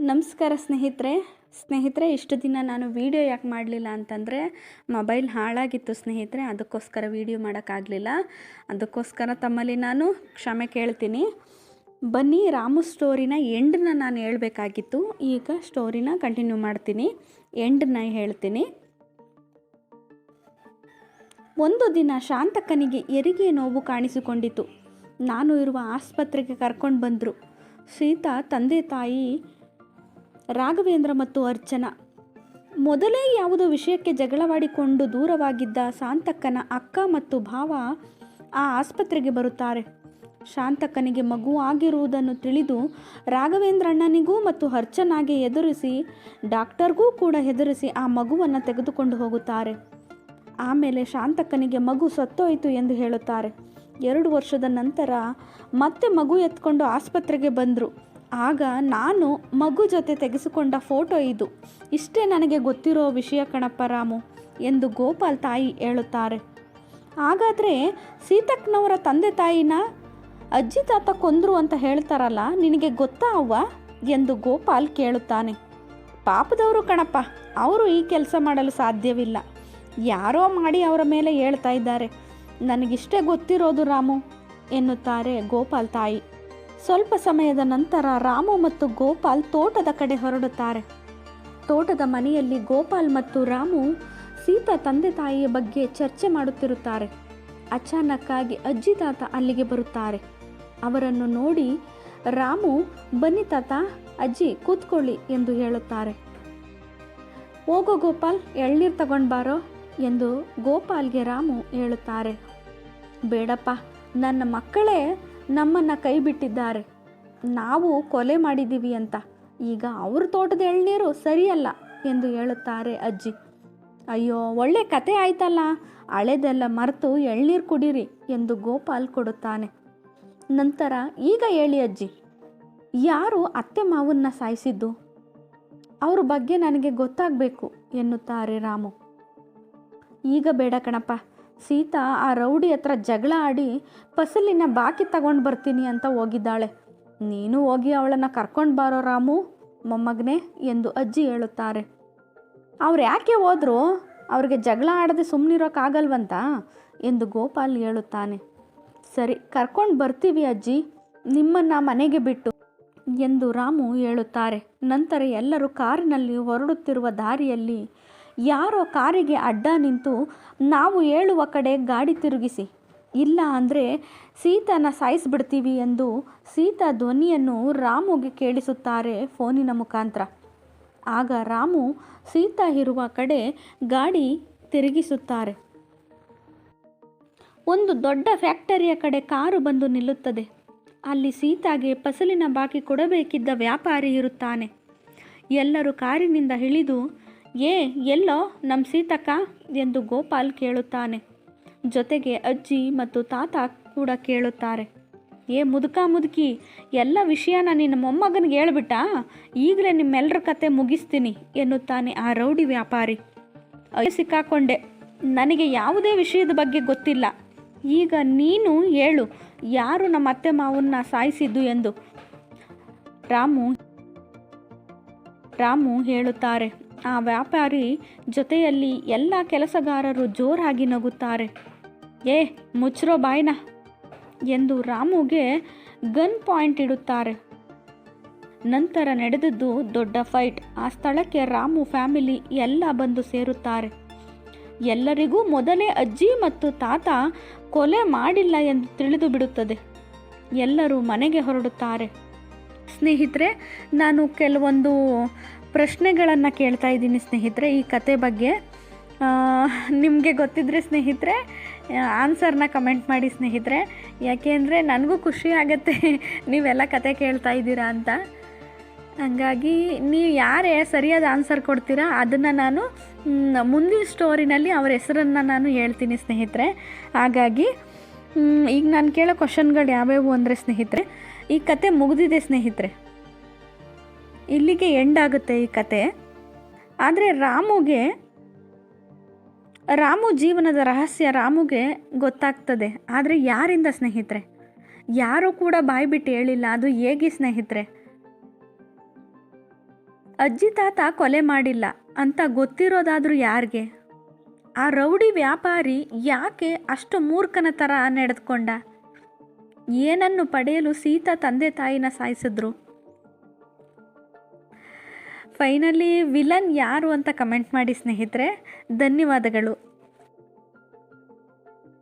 ನಮಸ್ಕಾರ ಸ್ನೇಹಿತರೆ. ಸ್ನೇಹಿತರೆ, ಇಷ್ಟು ದಿನ ನಾನು ವೀಡಿಯೋ ಯಾಕೆ ಮಾಡಲಿಲ್ಲ ಅಂತಂದರೆ, ಮೊಬೈಲ್ ಹಾಳಾಗಿತ್ತು ಸ್ನೇಹಿತರೆ, ಅದಕ್ಕೋಸ್ಕರ ವೀಡಿಯೋ ಮಾಡೋಕ್ಕಾಗಲಿಲ್ಲ. ಅದಕ್ಕೋಸ್ಕರ ತಮ್ಮಲ್ಲಿ ನಾನು ಕ್ಷಮೆ ಕೇಳ್ತೀನಿ. ಬನ್ನಿ, ರಾಮು ಸ್ಟೋರಿನ ಎಂಡನ್ನ ನಾನು ಹೇಳಬೇಕಾಗಿತ್ತು. ಈಗ ಸ್ಟೋರಿನ ಕಂಟಿನ್ಯೂ ಮಾಡ್ತೀನಿ. ಎಂಡನ್ನ ಹೇಳ್ತೀನಿ. ಒಂದು ದಿನ ಶಾಂತಕ್ಕನಿಗೆ ಎರಿಗೆ ನೋವು ಕಾಣಿಸಿಕೊಂಡಿತು ನಾನು ಇರುವ ಆಸ್ಪತ್ರೆಗೆ ಕರ್ಕೊಂಡು ಬಂದರು. ಸೀತಾ, ತಂದೆ ತಾಯಿ ರಾಘವೇಂದ್ರ ಮತ್ತು ಅರ್ಚನಾ. ಮೊದಲೇ ಯಾವುದೋ ವಿಷಯಕ್ಕೆ ಜಗಳವಾಡಿಕೊಂಡು ದೂರವಾಗಿದ್ದ ಶಾಂತಕ್ಕನ ಅಕ್ಕ ಮತ್ತು ಭಾವ ಆ ಆಸ್ಪತ್ರೆಗೆ ಬರುತ್ತಾರೆ. ಶಾಂತಕ್ಕನಿಗೆ ಮಗು ಆಗಿರುವುದನ್ನು ತಿಳಿದು ರಾಘವೇಂದ್ರಣ್ಣನಿಗೂ ಮತ್ತು ಅರ್ಚನಾಗೆ ಎದುರಿಸಿ ಡಾಕ್ಟರ್ಗೂ ಕೂಡ ಹೆದರಿಸಿ ಆ ಮಗುವನ್ನು ತೆಗೆದುಕೊಂಡು ಹೋಗುತ್ತಾರೆ. ಆಮೇಲೆ ಶಾಂತಕ್ಕನಿಗೆ ಮಗು ಸತ್ತೋಯಿತು ಎಂದು ಹೇಳುತ್ತಾರೆ. ಎರಡು ವರ್ಷದ ನಂತರ ಮತ್ತೆ ಮಗು ಎತ್ಕೊಂಡು ಆಸ್ಪತ್ರೆಗೆ ಬಂದರು. ಆಗ ನಾನು ಮಗು ಜೊತೆ ತೆಗೆಸಿಕೊಂಡ ಫೋಟೋ ಇದು. ಇಷ್ಟೇ ನನಗೆ ಗೊತ್ತಿರೋ ವಿಷಯ ಕಣಪ್ಪ ರಾಮು ಎಂದು ಗೋಪಾಲ್ ತಾಯಿ ಹೇಳುತ್ತಾರೆ. ಹಾಗಾದರೆ ಸೀತಕ್ಕನವರ ತಂದೆ ತಾಯಿನ ಅಜ್ಜಿ ತಾತ ಕೊಂದರು ಅಂತ ಹೇಳ್ತಾರಲ್ಲ, ನಿನಗೆ ಗೊತ್ತಾ ಅವ್ವ? ಎಂದು ಗೋಪಾಲ್ ಕೇಳುತ್ತಾನೆ. ಪಾಪದವರು ಕಣಪ್ಪ, ಅವರು ಈ ಕೆಲಸ ಮಾಡಲು ಸಾಧ್ಯವಿಲ್ಲ. ಯಾರೋ ಮಾಡಿ ಅವರ ಮೇಲೆ ಹೇಳ್ತಾ ಇದ್ದಾರೆ. ನನಗಿಷ್ಟೇ ಗೊತ್ತಿರೋದು ರಾಮು, ಎನ್ನುತ್ತಾರೆ ಗೋಪಾಲ್ ತಾಯಿ. ಸ್ವಲ್ಪ ಸಮಯದ ನಂತರ ರಾಮು ಮತ್ತು ಗೋಪಾಲ್ ತೋಟದ ಕಡೆ ಹೊರಡುತ್ತಾರೆ. ತೋಟದ ಮನೆಯಲ್ಲಿ ಗೋಪಾಲ್ ಮತ್ತು ರಾಮು ಸೀತಾ ತಂದೆ ತಾಯಿಯ ಬಗ್ಗೆ ಚರ್ಚೆ ಮಾಡುತ್ತಿರುತ್ತಾರೆ. ಅಚಾನಕ್ಕಾಗಿ ಅಜ್ಜಿ ತಾತ ಅಲ್ಲಿಗೆ ಬರುತ್ತಾರೆ. ಅವರನ್ನು ನೋಡಿ ರಾಮು, ಬನ್ನಿ ತಾತ, ಅಜ್ಜಿ ಕೂತ್ಕೊಳ್ಳಿ ಎಂದು ಹೇಳುತ್ತಾರೆ. ಹೋಗೋ ಗೋಪಾಲ್, ಎಳ್ನೀರು ತಗೊಂಡು ಬಾರೋ ಎಂದು ಗೋಪಾಲ್ಗೆ ರಾಮು ಹೇಳುತ್ತಾರೆ. ಬೇಡಪ್ಪ, ನನ್ನ ಮಕ್ಕಳೇ ನಮ್ಮನ್ನು ಕೈ ಬಿಟ್ಟಿದ್ದಾರೆ. ನಾವು ಕೊಲೆ ಮಾಡಿದ್ದೀವಿ ಅಂತ. ಈಗ ಅವ್ರ ತೋಟದ ಎಳ್ನೀರು ಸರಿಯಲ್ಲ ಎಂದು ಹೇಳುತ್ತಾರೆ ಅಜ್ಜಿ. ಅಯ್ಯೋ, ಒಳ್ಳೆ ಕತೆ ಆಯ್ತಲ್ಲ. ಹಳೆದೆಲ್ಲ ಮರೆತು ಎಳ್ನೀರು ಕುಡೀರಿ ಎಂದು ಗೋಪಾಲ್ ಕೊಡುತ್ತಾನೆ. ನಂತರ ಈಗ ಹೇಳಿ ಅಜ್ಜಿ, ಯಾರು ಅತ್ತೆ ಮಾವನ್ನ ಸಾಯಿಸಿದ್ದು? ಅವ್ರ ಬಗ್ಗೆ ನನಗೆ ಗೊತ್ತಾಗಬೇಕು ಎನ್ನುತ್ತಾರೆ ರಾಮು. ಈಗ ಬೇಡ ಕಣಪ್ಪ. ಸೀತಾ ಆ ರೌಡಿ ಹತ್ರ ಜಗಳ ಆಡಿ ಫಸಲಿನ ಬಾಕಿ ತಗೊಂಡು ಬರ್ತೀನಿ ಅಂತ ಹೋಗಿದ್ದಾಳೆ. ನೀನು ಹೋಗಿ ಅವಳನ್ನು ಕರ್ಕೊಂಡು ಬಾರೋ ರಾಮು, ಮೊಮ್ಮಗನೇ ಎಂದು ಅಜ್ಜಿ ಹೇಳುತ್ತಾರೆ. ಅವ್ರು ಯಾಕೆ ಹೋದ್ರು? ಅವ್ರಿಗೆ ಜಗಳ ಆಡದೆ ಸುಮ್ಮನಿರೋಕ್ಕಾಗಲ್ವಂತ ಎಂದು ಗೋಪಾಲ್ ಹೇಳುತ್ತಾನೆ. ಸರಿ, ಕರ್ಕೊಂಡು ಬರ್ತೀವಿ ಅಜ್ಜಿ, ನಿಮ್ಮನ್ನು ಮನೆಗೆ ಬಿಟ್ಟು ಎಂದು ರಾಮು ಹೇಳುತ್ತಾರೆ. ನಂತರ ಎಲ್ಲರೂ ಕಾರಿನಲ್ಲಿ ಹೊರಡುತ್ತಿರುವ ದಾರಿಯಲ್ಲಿ ಯಾರೋ ಕಾರಿಗೆ ಅಡ್ಡ ನಿಂತು ನಾವು ಹೇಳುವ ಕಡೆ ಗಾಡಿ ತಿರುಗಿಸಿ, ಇಲ್ಲ ಅಂದರೆ ಸೀತಾನ ಸಾಯಿಸಿಬಿಡ್ತೀವಿ ಎಂದು ಸೀತಾ ಧ್ವನಿಯನ್ನು ರಾಮುಗೆ ಕೇಳಿಸುತ್ತಾರೆ ಫೋನಿನ ಮುಖಾಂತರ. ಆಗ ರಾಮು ಸೀತಾ ಇರುವ ಕಡೆ ಗಾಡಿ ತಿರುಗಿಸುತ್ತಾರೆ. ಒಂದು ದೊಡ್ಡ ಫ್ಯಾಕ್ಟರಿಯ ಕಡೆ ಕಾರು ಬಂದು ನಿಲ್ಲುತ್ತದೆ. ಅಲ್ಲಿ ಸೀತಾಗೆ ಫಸಲಿನ ಬಾಕಿ ಕೊಡಬೇಕಿದ್ದ ವ್ಯಾಪಾರಿ ಇರುತ್ತಾನೆ. ಎಲ್ಲರೂ ಕಾರಿನಿಂದ ಇಳಿದು ಏ, ಎಲ್ಲೋ ನಮ್ಮ ಸೀತಕ್ಕ ಎಂದು ಗೋಪಾಲ್ ಕೇಳುತ್ತಾನೆ. ಜೊತೆಗೆ ಅಜ್ಜಿ ಮತ್ತು ತಾತ ಕೂಡ ಕೇಳುತ್ತಾರೆ. ಏ, ಮುದುಕ ಮುದುಕಿ, ಎಲ್ಲ ವಿಷಯನ ನಿನ್ನ ಮೊಮ್ಮಗನಿಗೆ ಹೇಳ್ಬಿಟ್ಟ? ಈಗಲೇ ನಿಮ್ಮೆಲ್ಲರ ಕತೆ ಮುಗಿಸ್ತೀನಿ, ಎನ್ನುತ್ತಾನೆ ಆ ರೌಡಿ ವ್ಯಾಪಾರಿ. ಅಯ್ಯೋ, ಸಿಕ್ಕಾಕೊಂಡೆ, ನನಗೆ ಯಾವುದೇ ವಿಷಯದ ಬಗ್ಗೆ ಗೊತ್ತಿಲ್ಲ. ಈಗ ನೀನು ಹೇಳು, ಯಾರು ನಮ್ಮ ಅತ್ತೆ ಮಾವನ್ನ ಸಾಯಿಸಿದ್ದು ಎಂದು. ರಾಮು ರಾಮು ಹೇಳುತ್ತಾರೆ. ಆ ವ್ಯಾಪಾರಿ ಜೊತೆಯಲ್ಲಿ ಎಲ್ಲ ಕೆಲಸಗಾರರು ಜೋರಾಗಿ ನಗುತ್ತಾರೆ. ಏ, ಮುಚ್ರೋ ಬಾಯ್ನ ಎಂದು ರಾಮುಗೆ ಗನ್ ಪಾಯಿಂಟ್ ಇಡುತ್ತಾರೆ. ನಂತರ ನಡೆದದ್ದು ದೊಡ್ಡ ಫೈಟ್. ಆ ಸ್ಥಳಕ್ಕೆ ರಾಮು ಫ್ಯಾಮಿಲಿ ಎಲ್ಲ ಬಂದು ಸೇರುತ್ತಾರೆ. ಎಲ್ಲರಿಗೂ ಮೊದಲೇ ಅಜ್ಜಿ ಮತ್ತು ತಾತ ಕೊಲೆ ಮಾಡಿಲ್ಲ ಎಂದು ತಿಳಿದು ಬಿಡುತ್ತದೆ. ಎಲ್ಲರೂ ಮನೆಗೆ ಹೊರಡುತ್ತಾರೆ. ಸ್ನೇಹಿತರೆ, ನಾನು ಕೆಲವೊಂದು ಪ್ರಶ್ನೆಗಳನ್ನು ಕೇಳ್ತಾ ಇದ್ದೀನಿ ಸ್ನೇಹಿತರೆ, ಈ ಕತೆ ಬಗ್ಗೆ. ನಿಮಗೆ ಗೊತ್ತಿದ್ದರೆ ಸ್ನೇಹಿತರೆ, ಆನ್ಸರ್ನ ಕಮೆಂಟ್ ಮಾಡಿ ಸ್ನೇಹಿತರೆ. ಯಾಕೆಂದರೆ ನನಗೂ ಖುಷಿ ಆಗುತ್ತೆ ನೀವೆಲ್ಲ ಕತೆ ಕೇಳ್ತಾ ಇದ್ದೀರಾ ಅಂತ. ಹಂಗಾಗಿ ನೀವು ಯಾರೇ ಸರಿಯಾದ ಆನ್ಸರ್ ಕೊಡ್ತೀರಾ, ಅದನ್ನು ನಾನು ಮುಂದಿನ ಸ್ಟೋರಿನಲ್ಲಿ ಅವ್ರ ಹೆಸರನ್ನು ನಾನು ಹೇಳ್ತೀನಿ ಸ್ನೇಹಿತರೆ. ಹಾಗಾಗಿ ಈಗ ನಾನು ಕೇಳೋ ಕ್ವಶನ್ಗಳು ಯಾವ್ಯಾವು ಅಂದರೆ ಸ್ನೇಹಿತರೆ, ಈ ಕತೆ ಮುಗಿದಿದೆ ಸ್ನೇಹಿತರೆ. ಇಲ್ಲಿಗೆ ಎಂಡ್ ಆಗುತ್ತೆ ಈ ಕತೆ. ಆದರೆ ರಾಮುಗೆ, ರಾಮು ಜೀವನದ ರಹಸ್ಯ ರಾಮುಗೆ ಗೊತ್ತಾಗ್ತದೆ. ಆದರೆ ಯಾರಿಂದ ಸ್ನೇಹಿತರೆ? ಯಾರೂ ಕೂಡ ಬಾಯ್ಬಿಟ್ಟು ಹೇಳಿಲ್ಲ ಅದು ಹೇಗೆ ಸ್ನೇಹಿತರೆ? ಅಜ್ಜಿ ತಾತ ಕೊಲೆ ಮಾಡಿಲ್ಲ ಅಂತ ಗೊತ್ತಿರೋದಾದರೂ ಯಾರಿಗೆ? ಆ ರೌಡಿ ವ್ಯಾಪಾರಿ ಯಾಕೆ ಅಷ್ಟು ಮೂರ್ಖನ ಥರ ನಡೆದುಕೊಂಡ? ಏನನ್ನು ಪಡೆಯಲು ಸೀತಾ ತಂದೆ ತಾಯಿನ ಸಾಯಿಸಿದ್ರು? ಫೈನಲಿ ವಿಲನ್ ಯಾರು ಅಂತ ಕಮೆಂಟ್ ಮಾಡಿ ಸ್ನೇಹಿತರೆ. ಧನ್ಯವಾದಗಳು.